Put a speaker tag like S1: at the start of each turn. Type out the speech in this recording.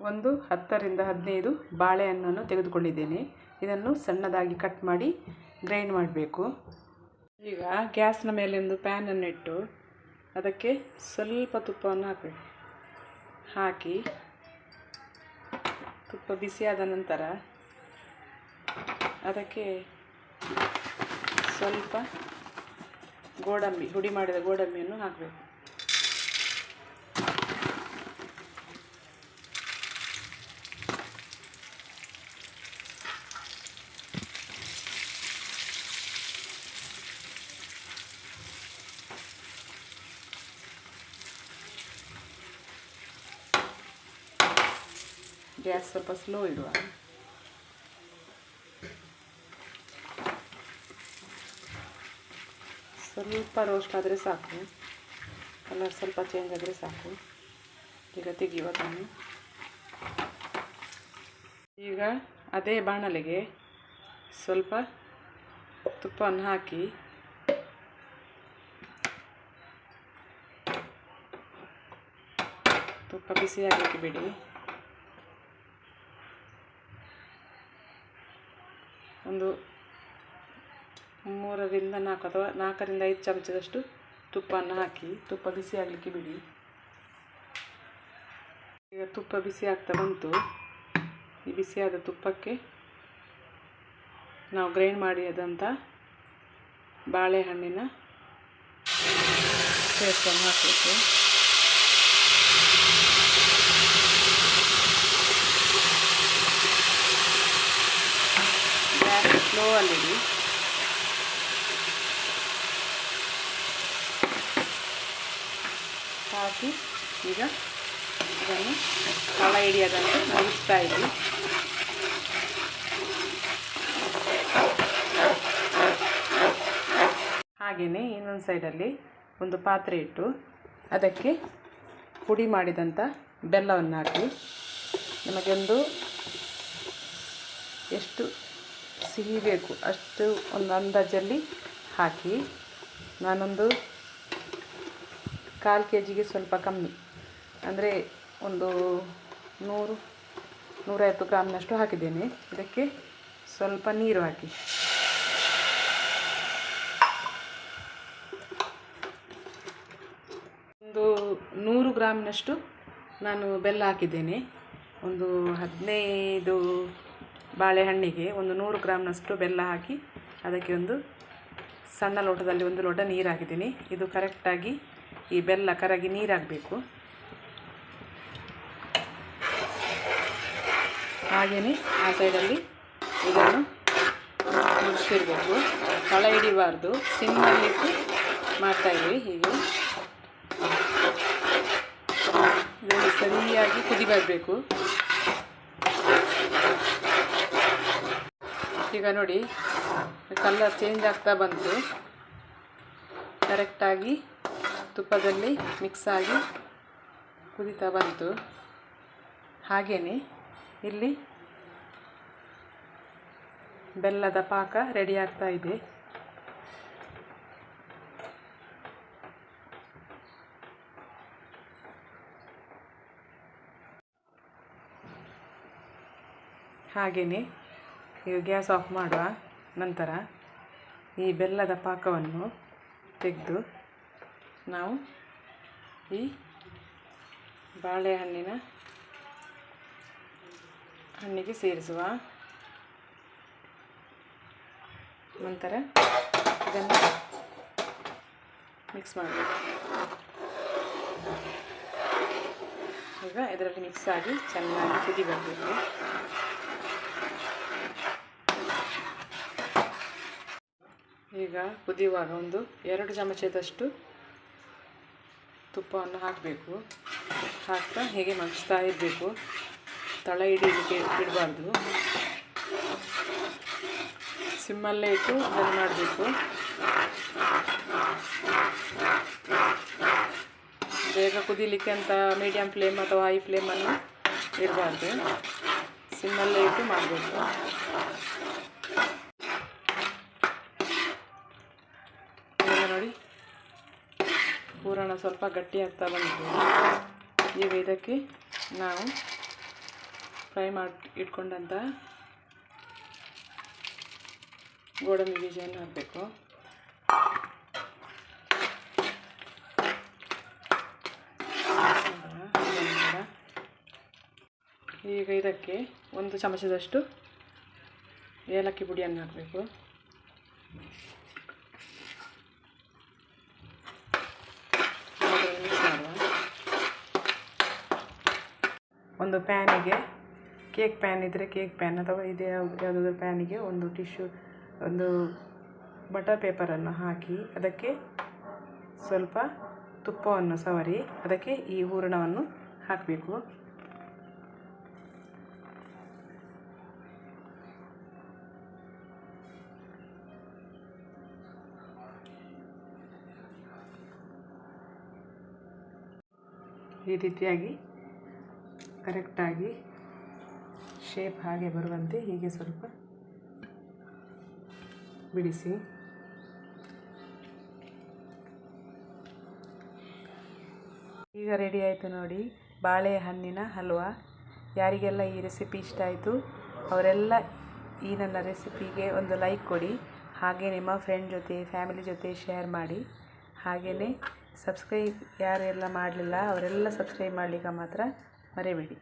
S1: ಒಂದು ಹತ್ತರಿಂದ ಹದಿನೈದು ಬಾಳೆಹಣ್ಣನ್ನು ತೆಗೆದುಕೊಂಡಿದ್ದೇನೆ. ಇದನ್ನು ಸಣ್ಣದಾಗಿ ಕಟ್ ಮಾಡಿ ಗ್ರೈಂಡ್ ಮಾಡಬೇಕು. ಈಗ ಗ್ಯಾಸ್ನ ಮೇಲೆ ಒಂದು ಪ್ಯಾನನ್ನು ಇಟ್ಟು ಅದಕ್ಕೆ ಸ್ವಲ್ಪ ತುಪ್ಪವನ್ನು ಹಾಕಬೇಕು. ಹಾಕಿ ತುಪ್ಪ ಬಿಸಿಯಾದ ನಂತರ ಅದಕ್ಕೆ ಸ್ವಲ್ಪ ಗೋಡಂಬಿ, ಹುಡಿ ಮಾಡಿದ ಗೋಡಂಬಿಯನ್ನು ಹಾಕಬೇಕು. ಗ್ಯಾಸ್ ಸ್ವಲ್ಪ ಸ್ಲೋ ಇಡುವ ಸ್ವಲ್ಪ ರೋಸ್ಟ್ ಆದರೆ ಸಾಕು ಕಲರ್ ಸ್ವಲ್ಪ ಚೇಂಜ್ ಆದರೆ ಸಾಕು ಈಗ ತೆಗೆಯುವ ನಾನು ಈಗ ಅದೇ ಬಾಣಲೆಗೆ ಸ್ವಲ್ಪ ತುಪ್ಪವನ್ನು ಹಾಕಿ ತುಪ್ಪ ಬಿಸಿ ಆಗಲಿಕ್ಕೆ ಬಿಡಿ ಒಂದು ಮೂರರಿಂದ ನಾಲ್ಕು ಅಥವಾ ನಾಲ್ಕರಿಂದ ಐದು ಚಮಚದಷ್ಟು ತುಪ್ಪವನ್ನು ಹಾಕಿ, ತುಪ್ಪ ಬಿಸಿ ಆಗಲಿಕ್ಕೆ ಬಿಡಿ. ಈಗ ತುಪ್ಪ ಬಿಸಿ ಆಗ್ತಾ ಬಂತು. ಈ ಬಿಸಿಯಾದ ತುಪ್ಪಕ್ಕೆ ನಾವು ಗ್ರೈಂಡ್ ಮಾಡಿದಂಥ ಬಾಳೆಹಣ್ಣಿನ ಪೇಸ್ಟನ್ನು ಹಾಕಬೇಕು ಗ್ಯಾಸ್ ಸ್ಲೋ ಅಲ್ಲಿಡಿ ಹಾಕಿ ಈಗ ಇದನ್ನು ತಳ ಹಿಡಿಯೋದಂತೆ ಮುಗಿಸ್ತಾ ಇದ್ವಿ. ಹಾಗೆಯೇ ಇನ್ನೊಂದು ಸೈಡಲ್ಲಿ ಒಂದು ಪಾತ್ರೆ ಇಟ್ಟು ಅದಕ್ಕೆ ಪುಡಿ ಮಾಡಿದಂಥ ಬೆಲ್ಲವನ್ನು ಹಾಕಿ ನಮಗೊಂದು ಎಷ್ಟು ಸಿಹಿ ಬೇಕು ಅಷ್ಟು ಒಂದು ಅಂದಾಜಲ್ಲಿ ಹಾಕಿ ನಾನೊಂದು ಕಾಲು ಕೆ ಜಿಗೆ ಸ್ವಲ್ಪ ಕಮ್ಮಿ. ಅಂದರೆ ಒಂದು ನೂರು, ನೂರೈವತ್ತು ಗ್ರಾಮ್ನಷ್ಟು ಹಾಕಿದ್ದೇನೆ. ಇದಕ್ಕೆ ಸ್ವಲ್ಪ ನೀರು ಹಾಕಿ. ಒಂದು ನೂರು ಗ್ರಾಮ್ನಷ್ಟು ನಾನು ಬೆಲ್ಲ ಹಾಕಿದ್ದೇನೆ. ಒಂದು ಹದಿನೈದು ಬಾಳೆಹಣ್ಣಿಗೆ ಒಂದು ನೂರು ಗ್ರಾಮ್ನಷ್ಟು ಬೆಲ್ಲ ಹಾಕಿ ಅದಕ್ಕೆ ಒಂದು ಸಣ್ಣ ಲೋಟದಲ್ಲಿ ಒಂದು ಲೋಟ ನೀರು ಹಾಕಿದ್ದೀನಿ ಇದು ಕರೆಕ್ಟಾಗಿ ಈ ಬೆಲ್ಲ ಕರಗಿ ನೀರಾಗಬೇಕು. ಹಾಗೆಯೇ ಆ ಸೈಡಲ್ಲಿ ಇದನ್ನು ಮುಗಿಸ್ತಿರ್ಬೇಕು ತಳ ಹಿಡಿಬಾರ್ದು. ಸಿಮ್ಮಲ್ಲಿಟ್ಟು ಮಾಡ್ತಾಯಿದ್ವಿ ಹೀಗೆ. ಇದನ್ನು ಸರಿಯಾಗಿ ಕುದಿ ಬರಬೇಕು. ಈಗ ನೋಡಿ ಕಲರ್ ಚೇಂಜ್ ಆಗ್ತಾ ಬಂತು. ಕರೆಕ್ಟಾಗಿ ತುಪ್ಪದಲ್ಲಿ ಮಿಕ್ಸ್ ಆಗಿ ಕುದಿತಾ ಬಂತು. ಹಾಗೆಯೇ ಇಲ್ಲಿ ಬೆಲ್ಲದ ಪಾಕ ರೆಡಿ ಆಗ್ತಾ ಇದೆ. ಹಾಗೆಯೇ ಈಗ ಗ್ಯಾಸ್ ಆಫ್ ಮಾಡುವ ನಂತರ ಈ ಬೆಲ್ಲದ ಪಾಕವನ್ನು ತೆಗೆದು ನಾವು ಈ ಬಾಳೆಹಣ್ಣಿನ ಹಣ್ಣಿಗೆ ಸೇರಿಸುವ ನಂತರ ಇದನ್ನು ಮಿಕ್ಸ್ ಮಾಡಬೇಕು. ಈಗ ಇದರಲ್ಲಿ ಮಿಕ್ಸ್ ಆಗಿ ಚೆನ್ನಾಗಿ ಕುದಿ ಬರಬೇಕು ಈಗ ಕುದಿಯುವಾಗ ಒಂದು ಎರಡು ಚಮಚದಷ್ಟು ತುಪ್ಪವನ್ನು ಹಾಕಬೇಕು. ಹಾಕ್ತಾ ಹೀಗೆ ಮಗಿಸ್ತಾ ಇರಬೇಕು. ತಳ ಹಿಡಿಲಿಕ್ಕೆ ಬಿಡಬಾರ್ದು ಸಿಮ್ಮಲ್ಲೇ ಇಟ್ಟು ಅದನ್ನು ಮಾಡಬೇಕು. ಬೇಗ ಕುದಿಲಿಕ್ಕೆ ಅಂತ ಮೀಡಿಯಮ್ ಫ್ಲೇಮ್ ಅಥವಾ ಹೈ ಫ್ಲೇಮನ್ನು ಇಡಬಾರ್ದು. ಸಿಮ್ಮಲ್ಲೇ ಇಟ್ಟು ಮಾಡಬೇಕು. ಪೂರಣ ಸ್ವಲ್ಪ ಗಟ್ಟಿ ಆಗ್ತಾ ಬಂದಿದೆ. ಈಗ ಇದಕ್ಕೆ ನಾವು ಫ್ರೈ ಮಾಡಿ ಇಟ್ಕೊಂಡಂಥ ಗೋಡಂಬಿ ಬೀಜವನ್ನು ಹಾಕಬೇಕು. ಈಗ ಇದಕ್ಕೆ ಒಂದು ಚಮಚದಷ್ಟು ಏಲಕ್ಕಿ ಪುಡಿಯನ್ನು ಹಾಕಬೇಕು ಮಿಕ್ಸ್ ಮಾಡುವ ಒಂದು ಪ್ಯಾನಿಗೆ, ಕೇಕ್ ಪ್ಯಾನ್ ಇದ್ದರೆ ಕೇಕ್ ಪ್ಯಾನ್ ಅಥವಾ ಇದೇ ಯಾವುದಾದ್ರು ಪ್ಯಾನಿಗೆ ಒಂದು ಟಿಶ್ಯೂ, ಒಂದು ಬಟರ್ ಪೇಪರನ್ನು ಹಾಕಿ ಅದಕ್ಕೆ ಸ್ವಲ್ಪ ತುಪ್ಪವನ್ನು ಸವರಿ ಅದಕ್ಕೆ ಈ ಹೂರಣವನ್ನು ಹಾಕಬೇಕು. ಈ ರೀತಿಯಾಗಿ ಕರೆಕ್ಟಾಗಿ ಶೇಪ್ ಹಾಗೆ ಬರುವಂತೆ ಹೀಗೆ ಸ್ವಲ್ಪ ಬಿಡಿಸಿ. ಈಗ ರೆಡಿ ಆಯಿತು ನೋಡಿ, ಬಾಳೆಹಣ್ಣಿನ ಹಲ್ವ. ಯಾರಿಗೆಲ್ಲ ಈ ರೆಸಿಪಿ ಇಷ್ಟ ಆಯಿತು, ಅವರೆಲ್ಲ ಈ ನನ್ನ ರೆಸಿಪಿಗೆ ಒಂದು ಲೈಕ್ ಕೊಡಿ. ಹಾಗೆ ನಿಮ್ಮ ಫ್ರೆಂಡ್ ಜೊತೆ ಫ್ಯಾಮಿಲಿ ಜೊತೆ ಶೇರ್ ಮಾಡಿ. ಹಾಗೆಯೇ ಸಬ್ಸ್ಕ್ರೈಬ್ ಯಾರೆಲ್ಲ ಮಾಡಲಿಲ್ಲ, ಅವರೆಲ್ಲ ಸಬ್ಸ್ಕ್ರೈಬ್ ಮಾಡಲಿಕ್ಕೆ ಮಾತ್ರ ಮರಿಬೇಡಿ